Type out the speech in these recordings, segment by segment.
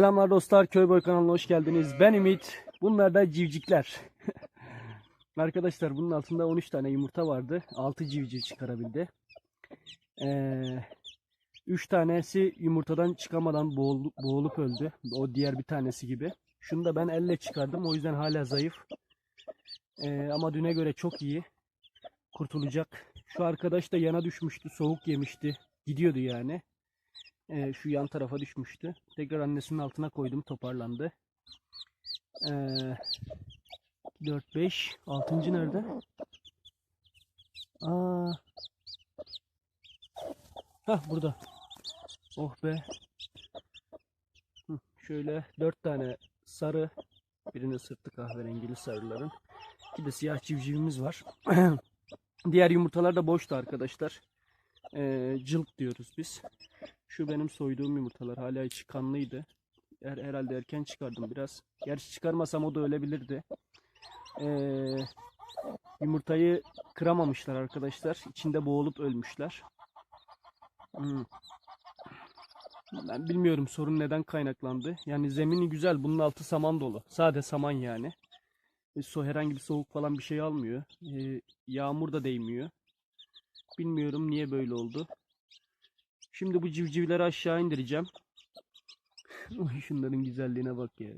Selamlar dostlar, Köy Boy kanalına hoş geldiniz. Ben Ümit. Bunlar da civcikler. Arkadaşlar bunun altında 13 tane yumurta vardı. 6 civciv çıkarabildi. Ee, 3 tanesi yumurtadan çıkamadan boğul- boğulup öldü. O diğer bir tanesi gibi. Şunu da ben elle çıkardım. O yüzden hala zayıf. Ee, ama düne göre çok iyi. Kurtulacak. Şu arkadaş da yana düşmüştü. Soğuk yemişti. Gidiyordu yani. Ee, şu yan tarafa düşmüştü. Tekrar annesinin altına koydum toparlandı. Ee, 4 5 6. nerede? Aa. Hah burada. Oh be. Şöyle 4 tane sarı, birinin sırtı kahverengili sarıların. İki de siyah civcivimiz var. Diğer yumurtalar da boştu arkadaşlar. Ee, cılk diyoruz biz. Şu benim soyduğum yumurtalar. Hala içi kanlıydı. Her, herhalde erken çıkardım biraz. Gerçi çıkarmasam o da ölebilirdi. Ee, yumurtayı kıramamışlar arkadaşlar. İçinde boğulup ölmüşler. Hmm. Ben bilmiyorum sorun neden kaynaklandı. Yani zemini güzel. Bunun altı saman dolu. Sade saman yani. E, so herhangi bir soğuk falan bir şey almıyor. E, yağmur da değmiyor. Bilmiyorum niye böyle oldu. Şimdi bu civcivleri aşağı indireceğim. Şunların güzelliğine bak ya.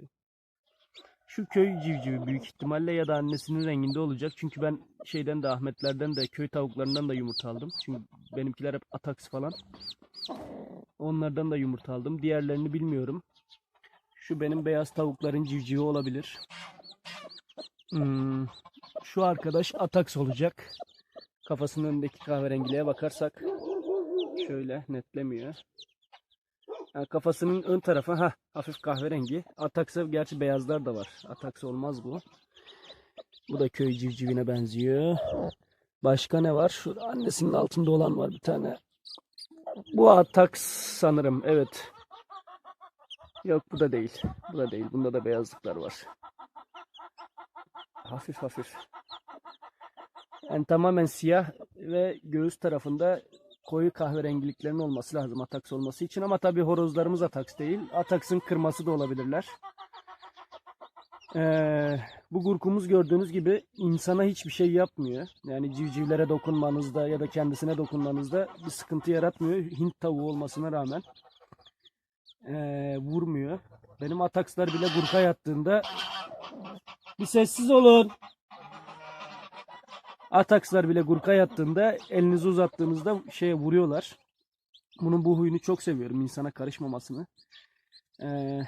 Şu köy civcivi büyük ihtimalle ya da annesinin renginde olacak. Çünkü ben şeyden de Ahmetlerden de köy tavuklarından da yumurta aldım. Çünkü benimkiler hep ataks falan. Onlardan da yumurta aldım. Diğerlerini bilmiyorum. Şu benim beyaz tavukların civcivi olabilir. Hmm, Şu arkadaş ataks olacak. Kafasının önündeki kahverengiliğe bakarsak şöyle netlemiyor. Ha, kafasının ön tarafı ha hafif kahverengi. Ataksa gerçi beyazlar da var. Ataks olmaz bu. Bu da köy civcivine benziyor. Başka ne var? Şurada annesinin altında olan var bir tane. Bu ataks sanırım. Evet. Yok bu da değil. Bu da değil. Bunda da beyazlıklar var. Hafif hafif. Yani tamamen siyah ve göğüs tarafında koyu kahverengiliklerin olması lazım ataks olması için ama tabii horozlarımız ataks değil. Ataksın kırması da olabilirler. Ee, bu gurkumuz gördüğünüz gibi insana hiçbir şey yapmıyor. Yani civcivlere dokunmanızda ya da kendisine dokunmanızda bir sıkıntı yaratmıyor. Hint tavuğu olmasına rağmen ee, vurmuyor. Benim atakslar bile gurka yattığında bir sessiz olun. Atakslar bile gurka yattığında elinizi uzattığınızda şeye vuruyorlar. Bunun bu huyunu çok seviyorum. insana karışmamasını. Ee,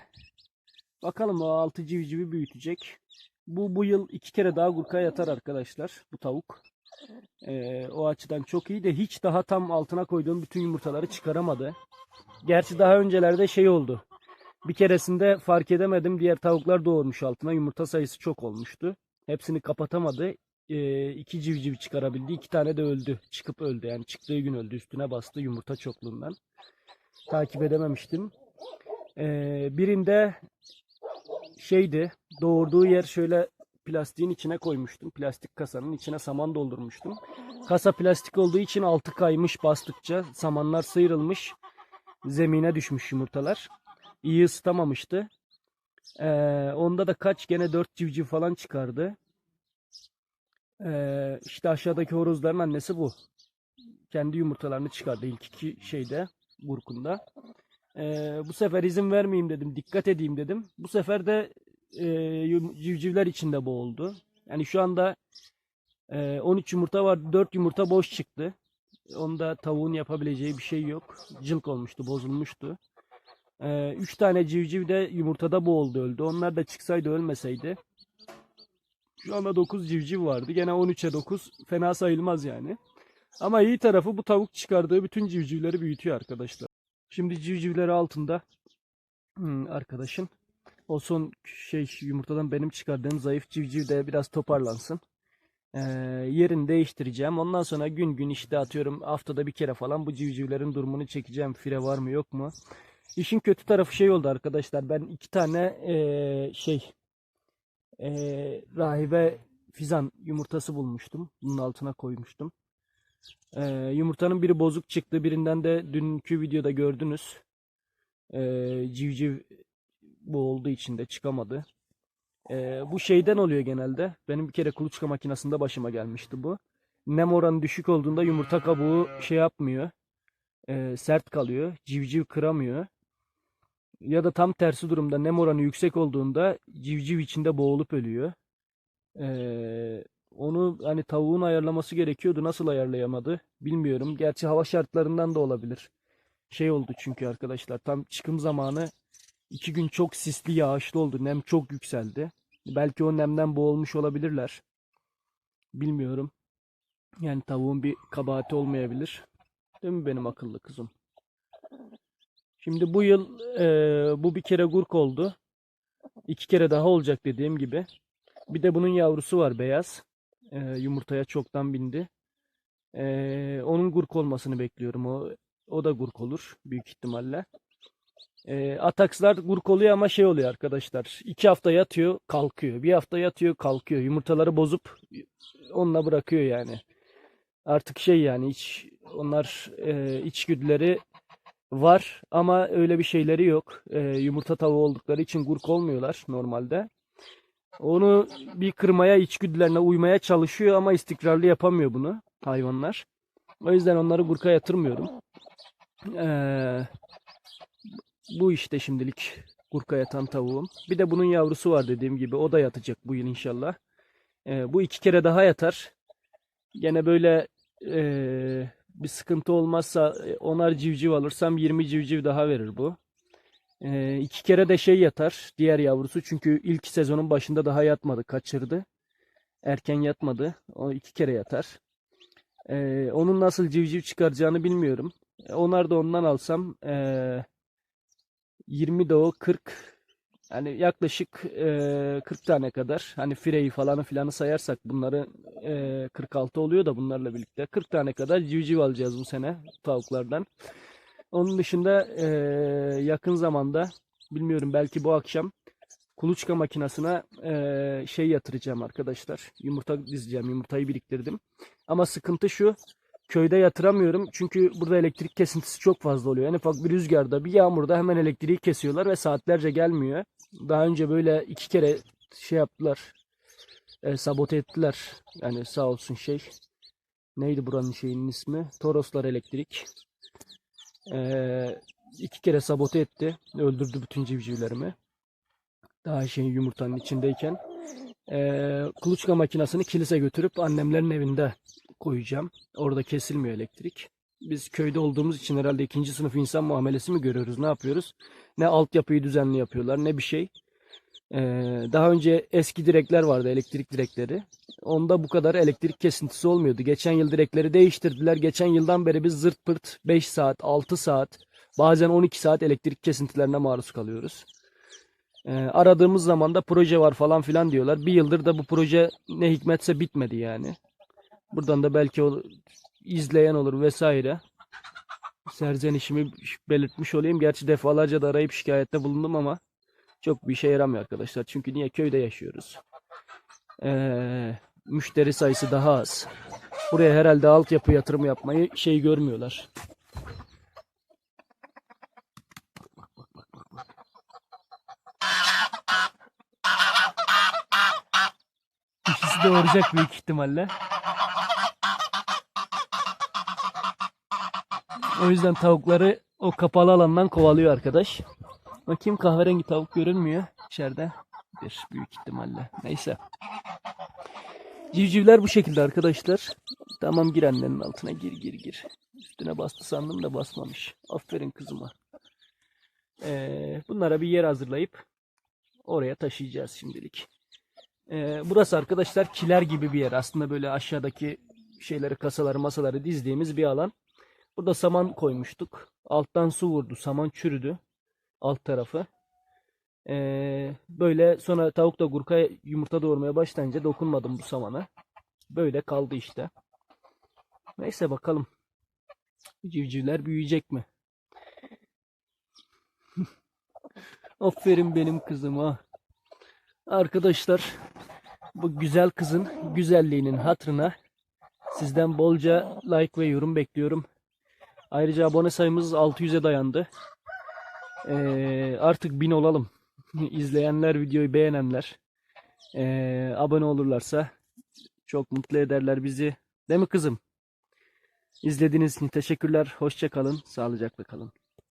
bakalım o altı civcivi büyütecek. Bu bu yıl iki kere daha gurka yatar arkadaşlar. Bu tavuk. Ee, o açıdan çok iyi de hiç daha tam altına koyduğum bütün yumurtaları çıkaramadı. Gerçi daha öncelerde şey oldu. Bir keresinde fark edemedim. Diğer tavuklar doğurmuş altına. Yumurta sayısı çok olmuştu. Hepsini kapatamadı e, iki civciv çıkarabildi. iki tane de öldü. Çıkıp öldü. Yani çıktığı gün öldü. Üstüne bastı yumurta çokluğundan. Takip edememiştim. E, birinde şeydi. Doğurduğu yer şöyle plastiğin içine koymuştum. Plastik kasanın içine saman doldurmuştum. Kasa plastik olduğu için altı kaymış bastıkça. Samanlar sıyrılmış. Zemine düşmüş yumurtalar. İyi ısıtamamıştı. E, onda da kaç gene dört civciv falan çıkardı. Ee, işte aşağıdaki horozların annesi bu. Kendi yumurtalarını çıkardı ilk iki şeyde, burkunda. Ee, bu sefer izin vermeyeyim dedim, dikkat edeyim dedim. Bu sefer de e, civcivler içinde boğuldu. Yani şu anda e, 13 yumurta var, 4 yumurta boş çıktı. Onda tavuğun yapabileceği bir şey yok. Cılk olmuştu, bozulmuştu. 3 tane civciv de yumurtada boğuldu, öldü. Onlar da çıksaydı ölmeseydi şu anda 9 civciv vardı. Gene 13'e 9 fena sayılmaz yani. Ama iyi tarafı bu tavuk çıkardığı bütün civcivleri büyütüyor arkadaşlar. Şimdi civcivleri altında hmm, arkadaşın. O son şey yumurtadan benim çıkardığım zayıf civciv de biraz toparlansın. Ee, yerini değiştireceğim. Ondan sonra gün gün işte atıyorum haftada bir kere falan bu civcivlerin durumunu çekeceğim. Fire var mı yok mu? İşin kötü tarafı şey oldu arkadaşlar. Ben iki tane ee, şey ee, rahibe fizan yumurtası bulmuştum. Bunun altına koymuştum. Ee, yumurtanın biri bozuk çıktı. Birinden de dünkü videoda gördünüz. Ee, civciv boğuldu içinde çıkamadı. Ee, bu şeyden oluyor genelde. Benim bir kere kuluçka makinesinde başıma gelmişti bu. Nem oranı düşük olduğunda yumurta kabuğu şey yapmıyor. Ee, sert kalıyor. Civciv kıramıyor. Ya da tam tersi durumda nem oranı yüksek olduğunda civciv içinde boğulup ölüyor. Ee, onu hani tavuğun ayarlaması gerekiyordu. Nasıl ayarlayamadı bilmiyorum. Gerçi hava şartlarından da olabilir. Şey oldu çünkü arkadaşlar tam çıkım zamanı iki gün çok sisli yağışlı oldu. Nem çok yükseldi. Belki o nemden boğulmuş olabilirler. Bilmiyorum. Yani tavuğun bir kabahati olmayabilir. Değil mi benim akıllı kızım? Şimdi bu yıl eee, bu bir kere gurk oldu. İki kere daha olacak dediğim gibi. Bir de bunun yavrusu var beyaz. Eee, yumurtaya çoktan bindi. Eee, onun gurk olmasını bekliyorum. O o da gurk olur büyük ihtimalle. Eee atakslar gurk oluyor ama şey oluyor arkadaşlar. İki hafta yatıyor, kalkıyor. Bir hafta yatıyor, kalkıyor. Yumurtaları bozup onunla bırakıyor yani. Artık şey yani hiç onlar eee içgüdüleri var ama öyle bir şeyleri yok. Eee, yumurta tavuğu oldukları için gurk olmuyorlar normalde. Onu bir kırmaya, içgüdülerine uymaya çalışıyor ama istikrarlı yapamıyor bunu hayvanlar. O yüzden onları gurka yatırmıyorum. Eee, bu işte şimdilik gurka yatan tavuğum. Bir de bunun yavrusu var dediğim gibi. O da yatacak bu yıl inşallah. Eee, bu iki kere daha yatar. Gene böyle eee, bir sıkıntı olmazsa e, onar civciv alırsam 20 civciv daha verir bu. Eee iki kere de şey yatar diğer yavrusu çünkü ilk sezonun başında daha yatmadı kaçırdı. Erken yatmadı. O iki kere yatar. Eee, onun nasıl civciv çıkaracağını bilmiyorum. E, Onar da ondan alsam eee 20 de o 40 yani yaklaşık eee 40 tane kadar hani fireyi falanı filanı sayarsak bunları eee 46 oluyor da bunlarla birlikte 40 tane kadar civciv alacağız bu sene tavuklardan. Onun dışında eee, yakın zamanda bilmiyorum belki bu akşam kuluçka makinesine eee, şey yatıracağım arkadaşlar. Yumurta dizeceğim. Yumurtayı biriktirdim. Ama sıkıntı şu. Köyde yatıramıyorum. Çünkü burada elektrik kesintisi çok fazla oluyor. En ufak bir rüzgarda, bir yağmurda hemen elektriği kesiyorlar ve saatlerce gelmiyor. Daha önce böyle iki kere şey yaptılar. e, sabote ettiler. Yani sağ olsun şey. Neydi buranın şeyinin ismi? Toroslar Elektrik. Ee, iki kere sabote etti. Öldürdü bütün civcivlerimi. Daha şeyin yumurtanın içindeyken. Ee, kuluçka makinesini kilise götürüp annemlerin evinde koyacağım. Orada kesilmiyor elektrik. Biz köyde olduğumuz için herhalde ikinci sınıf insan muamelesi mi görüyoruz? Ne yapıyoruz? Ne altyapıyı düzenli yapıyorlar ne bir şey. Ee, daha önce eski direkler vardı elektrik direkleri. Onda bu kadar elektrik kesintisi olmuyordu. Geçen yıl direkleri değiştirdiler. Geçen yıldan beri biz zırt pırt 5 saat, 6 saat, bazen 12 saat elektrik kesintilerine maruz kalıyoruz. Ee, aradığımız zaman da proje var falan filan diyorlar. Bir yıldır da bu proje ne hikmetse bitmedi yani. Buradan da belki o izleyen olur vesaire. Serzenişimi belirtmiş olayım. Gerçi defalarca da arayıp şikayette bulundum ama çok bir işe yaramıyor arkadaşlar. Çünkü niye köyde yaşıyoruz. Ee, müşteri sayısı daha az. Buraya herhalde altyapı yatırım yapmayı şey görmüyorlar. İkisi de büyük ihtimalle. O yüzden tavukları o kapalı alandan kovalıyor arkadaş. Bakayım kahverengi tavuk görünmüyor içeride. Bir büyük ihtimalle. Neyse. Civcivler bu şekilde arkadaşlar. Tamam gir annenin altına gir gir gir. Üstüne bastı sandım da basmamış. Aferin kızıma. Ee, bunlara bir yer hazırlayıp oraya taşıyacağız şimdilik. Ee, burası arkadaşlar kiler gibi bir yer. Aslında böyle aşağıdaki şeyleri kasaları masaları dizdiğimiz bir alan. Burada saman koymuştuk. Alttan su vurdu. Saman çürüdü. Alt tarafı. Ee, böyle sonra tavuk da gurka yumurta doğurmaya başlayınca dokunmadım bu samana. Böyle kaldı işte. Neyse bakalım. Civcivler büyüyecek mi? Aferin benim kızıma. Arkadaşlar bu güzel kızın güzelliğinin hatırına sizden bolca like ve yorum bekliyorum. Ayrıca abone sayımız 600'e dayandı. Ee, artık 1000 olalım. izleyenler, videoyu beğenenler, eee, abone olurlarsa çok mutlu ederler bizi. Değil mi kızım? İzlediğiniz için teşekkürler. Hoşça kalın. Sağlıcakla kalın.